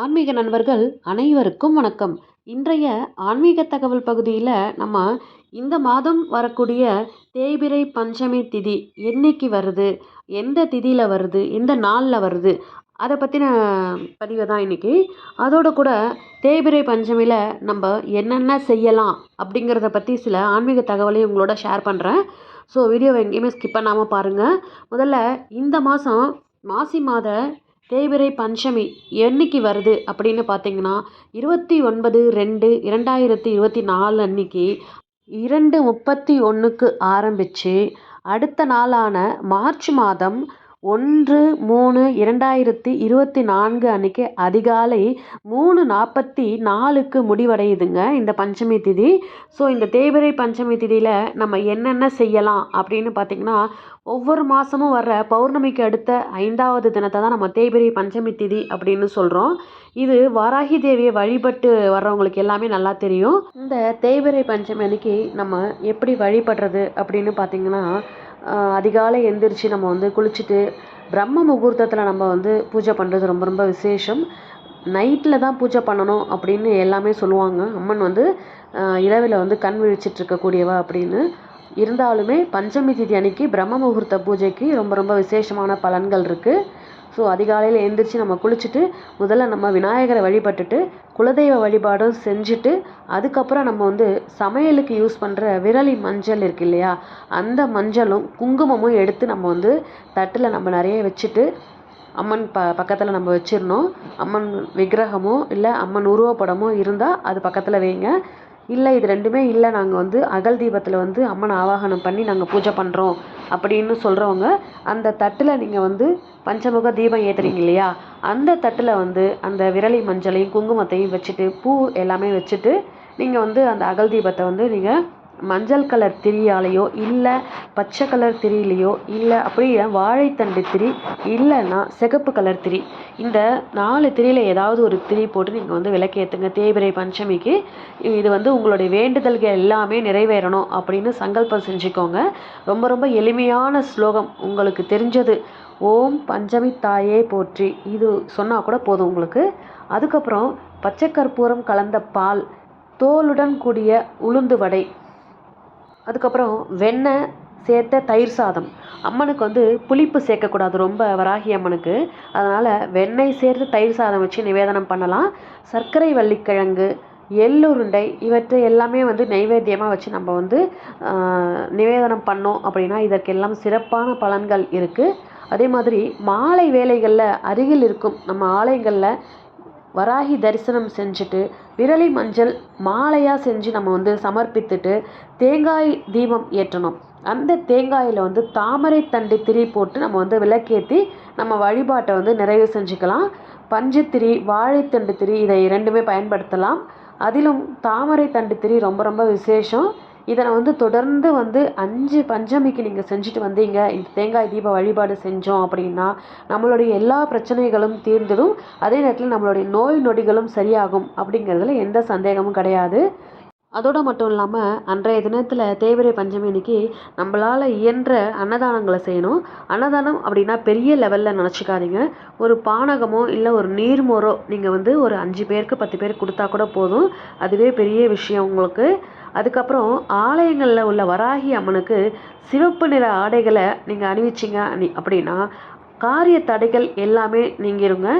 ஆன்மீக நண்பர்கள் அனைவருக்கும் வணக்கம். இன்றைய ஆன்மீக தகவல் பகுதியில் நம்ம இந்த மாதம் வரக்கூடிய தேய்பிரை பஞ்சமி திதி என்னைக்கு வருது? எந்த திதியில் வருது? எந்த நாளில் வருது? அதை பற்றின பதிவை தான் இன்றைக்கி அதோடு கூட தேய்பிரை பஞ்சமியில் நம்ம என்னென்ன செய்யலாம் அப்படிங்கிறத பற்றி சில ஆன்மீக தகவலையும் உங்களோட ஷேர் பண்ணுறேன் ஸோ வீடியோவை எங்கேயுமே ஸ்கிப் பண்ணாமல் பாருங்கள் முதல்ல இந்த மாதம் மாசி மாத தேய்பிறை பஞ்சமி என்னைக்கு வருது அப்படின்னு பார்த்தீங்கன்னா இருபத்தி ஒன்பது ரெண்டு இரண்டாயிரத்தி இருபத்தி நாலு அன்னைக்கு இரண்டு முப்பத்தி ஒன்றுக்கு ஆரம்பித்து அடுத்த நாளான மார்ச் மாதம் ஒன்று மூணு இரண்டாயிரத்தி இருபத்தி நான்கு அன்றைக்கி அதிகாலை மூணு நாற்பத்தி நாலுக்கு முடிவடையுதுங்க இந்த பஞ்சமி திதி. ஸோ இந்த தேய்பிறை பஞ்சமி திதியில் நம்ம என்னென்ன செய்யலாம் அப்படின்னு பார்த்திங்கன்னா ஒவ்வொரு மாதமும் வர்ற பௌர்ணமிக்கு அடுத்த ஐந்தாவது தினத்தை தான் நம்ம தேய்பிரி பஞ்சமி திதி அப்படின்னு சொல்கிறோம் இது வாராகி தேவியை வழிபட்டு வர்றவங்களுக்கு எல்லாமே நல்லா தெரியும். இந்த தேய்பிரை பஞ்சமி அன்னைக்கு நம்ம எப்படி வழிபடுறது அப்படின்னு பார்த்திங்கன்னா அதிகாலை எந்திரிச்சு நம்ம வந்து குளிச்சுட்டு பிரம்ம முகூர்த்தத்தில் நம்ம வந்து பூஜை பண்ணுறது ரொம்ப ரொம்ப விசேஷம். நைட்டில் தான் பூஜை பண்ணணும் அப்படின்னு எல்லாமே சொல்லுவாங்க. அம்மன் வந்து இரவில் வந்து கண் விழிச்சிட்டு இருக்கக்கூடியவா அப்படின்னு. இருந்தாலுமே பஞ்சமி திதி அன்னைக்கு பிரம்ம முகூர்த்த பூஜைக்கு ரொம்ப ரொம்ப விசேஷமான பலன்கள் இருக்குது ஸோ அதிகாலையில் எழுந்திரிச்சு நம்ம குளிச்சுட்டு முதல்ல நம்ம விநாயகரை வழிபட்டுட்டு குலதெய்வ வழிபாடும் செஞ்சுட்டு அதுக்கப்புறம் நம்ம வந்து சமையலுக்கு யூஸ் பண்ணுற விரலி மஞ்சள் இருக்கு இல்லையா? அந்த மஞ்சளும் குங்குமமும் எடுத்து நம்ம வந்து தட்டில் நம்ம நிறைய வச்சுட்டு அம்மன் ப பக்கத்தில் நம்ம வச்சிடணும். அம்மன் விக்கிரகமோ இல்லை அம்மன் உருவப்படமோ இருந்தால் அது பக்கத்தில் வைங்க. இல்லை இது ரெண்டுமே இல்லை. நாங்கள் வந்து அகல் தீபத்தில் வந்து அம்மனை ஆவாகனம் பண்ணி நாங்கள் பூஜை பண்ணுறோம் அப்படின்னு சொல்கிறவங்க அந்த தட்டில் நீங்கள் வந்து பஞ்சமுக தீபம் ஏற்றுறீங்க இல்லையா? அந்த தட்டில் வந்து அந்த விரலி மஞ்சளையும் குங்குமத்தையும் வச்சுட்டு பூ எல்லாமே வச்சுட்டு நீங்கள் வந்து அந்த அகல் தீபத்தை வந்து நீங்கள் மஞ்சள் கலர் திரியாலேயோ இல்லை பச்சை கலர் திரியிலையோ இல்லை அப்படியே வாழைத்தண்டு திரி இல்லைன்னா சிகப்பு கலர் திரி. இந்த நாலு திரியில் ஏதாவது ஒரு திரி போட்டு நீங்கள் வந்து விளக்கேற்றுங்க தேய்பிரை பஞ்சமிக்கு இது வந்து உங்களுடைய வேண்டுதல்கள் எல்லாமே நிறைவேறணும் அப்படின்னு சங்கல்பம் செஞ்சுக்கோங்க. ரொம்ப ரொம்ப எளிமையான ஸ்லோகம் உங்களுக்கு தெரிஞ்சது. ஓம் பஞ்சமி தாயே போற்றி. இது சொன்னால் கூட போதும் உங்களுக்கு. அதுக்கப்புறம் பச்சை கற்பூரம் கலந்த பால் தோலுடன் கூடிய உளுந்து வடை. அதுக்கப்புறம் வெண்ணெய் சேர்த்த தயிர் சாதம். அம்மனுக்கு வந்து புளிப்பு சேர்க்கக்கூடாது. ரொம்ப வராகி அம்மனுக்கு. அதனால் வெண்ணெய் சேர்த்து தயிர் சாதம் வச்சு நிவேதனம் பண்ணலாம். சர்க்கரை வள்ளிக்கிழங்கு எள்ளுருண்டை இவற்றை எல்லாமே வந்து நைவேத்தியமாக வச்சு நம்ம வந்து நிவேதனம் பண்ணோம் அப்படின்னா இதற்கெல்லாம் சிறப்பான பலன்கள் இருக்குது அதே மாதிரி மாலை வேலைகளில் அருகில் இருக்கும் நம்ம ஆலயங்களில் வராகி தரிசனம் செஞ்சுட்டு விரலி மஞ்சள் மாலையாக செஞ்சு நம்ம வந்து சமர்ப்பித்துட்டு தேங்காய் தீபம் ஏற்றணும். அந்த தேங்காயில் வந்து தாமரை தண்டு திரி போட்டு நம்ம வந்து விளக்கேற்றி நம்ம வழிபாட்டை வந்து நிறைவு செஞ்சுக்கலாம். பஞ்சுத்திரி வாழைத்தண்டு திரி இதை இரண்டுமே பயன்படுத்தலாம். அதிலும் தாமரை தண்டு திரி ரொம்ப ரொம்ப விசேஷம். இதை வந்து தொடர்ந்து வந்து அஞ்சு பஞ்சமிக்கு நீங்கள் செஞ்சுட்டு வந்தீங்க. இந்த தேங்காய் தீப வழிபாடு செஞ்சோம் அப்படின்னா நம்மளுடைய எல்லா பிரச்சனைகளும் தீர்ந்துடும். அதே நேரத்தில் நம்மளுடைய நோய் நொடிகளும் சரியாகும் அப்படிங்கிறதுல எந்த சந்தேகமும் கிடையாது. அதோடு மட்டும் இல்லாமல் அன்றைய தினத்தில் தேவிரை பஞ்சமி அன்னைக்கு நம்மளால் இயன்ற அன்னதானங்களை செய்யணும். அன்னதானம் அப்படின்னா பெரிய லெவலில் நினச்சிக்காதீங்க. ஒரு பானகமோ இல்லை ஒரு நீர்மோரோ நீங்கள் வந்து ஒரு அஞ்சு பேருக்கு பத்து பேருக்கு கொடுத்தா கூட போதும். அதுவே பெரிய விஷயம் உங்களுக்கு. அதுக்கப்புறம் ஆலயங்களில் உள்ள வராகி அம்மனுக்கு சிவப்பு நிற ஆடைகளை நீங்கள் அணிவிச்சிங்க அணி அப்படின்னா காரிய தடைகள் எல்லாமே நீங்கிருங்க.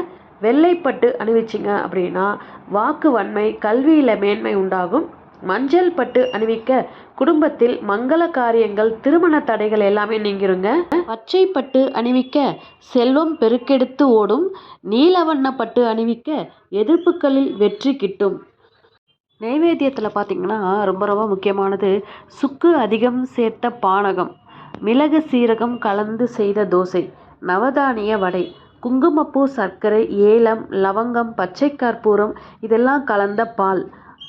வெள்ளைப்பட்டு அணிவிச்சிங்க அப்படின்னா வாக்கு வன்மை கல்வியில் மேன்மை உண்டாகும். மஞ்சள் பட்டு அணிவிக்க குடும்பத்தில் மங்கள காரியங்கள் திருமண தடைகள் எல்லாமே நீங்கிருங்க. பச்சை பட்டு அணிவிக்க செல்வம் பெருக்கெடுத்து ஓடும். நீலவண்ண பட்டு அணிவிக்க எதிர்ப்புகளில் வெற்றி கிட்டும். நைவேத்தியத்தில் பார்த்திங்கன்னா ரொம்ப ரொம்ப முக்கியமானது சுக்கு அதிகம் சேர்த்த பானகம் மிளகு சீரகம் கலந்து செய்த தோசை நவதானிய வடை குங்குமப்பூ சர்க்கரை ஏலம் லவங்கம் பச்சை கற்பூரம் இதெல்லாம் கலந்த பால்.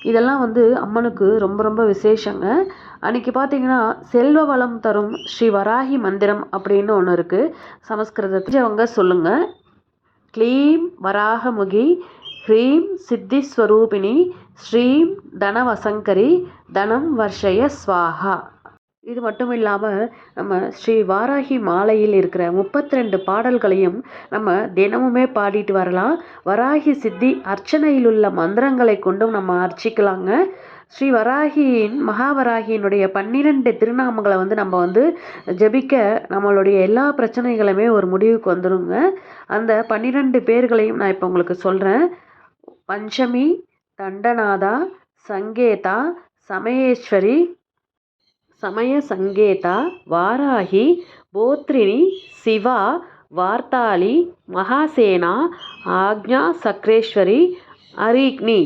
இதெல்லாம் வந்து அம்மனுக்கு ரொம்ப ரொம்ப விசேஷங்க. அன்றைக்கி பார்த்தீங்கன்னா செல்வ வளம் தரும் ஸ்ரீ வராகி மந்திரம் அப்படின்னு ஒன்று இருக்குது சமஸ்கிருதத்தில் அவங்க சொல்லுங்கள் க்ளீம் வராகமுகி ஹ்ரீம் சித்திஸ்வரூபிணி ஸ்ரீம் தனவசங்கரி தனம் வர்ஷய ஸ்வாஹா இது மட்டும் இல்லாமல் நம்ம ஸ்ரீ வாராகி மாலையில் இருக்கிற முப்பத்தி ரெண்டு பாடல்களையும் நம்ம தினமுமே பாடிட்டு வரலாம். வராகி சித்தி அர்ச்சனையில் உள்ள மந்திரங்களை கொண்டும் நம்ம அர்ச்சிக்கலாங்க. ஸ்ரீ வராகியின் மகாவராகியினுடைய பன்னிரெண்டு திருநாமங்களை வந்து நம்ம வந்து ஜபிக்க நம்மளுடைய எல்லா பிரச்சனைகளுமே ஒரு முடிவுக்கு வந்துடுங்க அந்த பன்னிரெண்டு பேர்களையும் நான் இப்போ உங்களுக்கு சொல்கிறேன் పంచమి దండనాథ సంగేత సమయేశ్వరి సమయ సంగేత వారాహి బోత్రిని శివ వార్తాళి మహాసేన ఆజ్ఞా సక్రేశ్వరి అరిగ్ని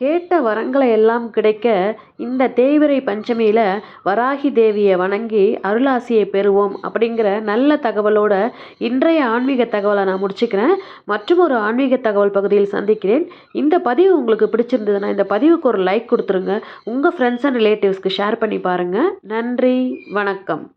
கேட்ட வரங்களை எல்லாம் கிடைக்க இந்த தேய்விரை பஞ்சமியில் வராகி தேவியை வணங்கி அருளாசியை பெறுவோம் அப்படிங்கிற நல்ல தகவலோட இன்றைய ஆன்மீக தகவலை நான் முடிச்சுக்கிறேன். மற்றும் ஒரு ஆன்மீக தகவல் பகுதியில் சந்திக்கிறேன். இந்த பதிவு உங்களுக்கு பிடிச்சிருந்ததுன்னா இந்த பதிவுக்கு ஒரு லைக் கொடுத்துருங்க. உங்கள் ஃப்ரெண்ட்ஸ் அண்ட் ரிலேட்டிவ்ஸ்க்கு ஷேர் பண்ணி பாருங்கள் நன்றி வணக்கம்.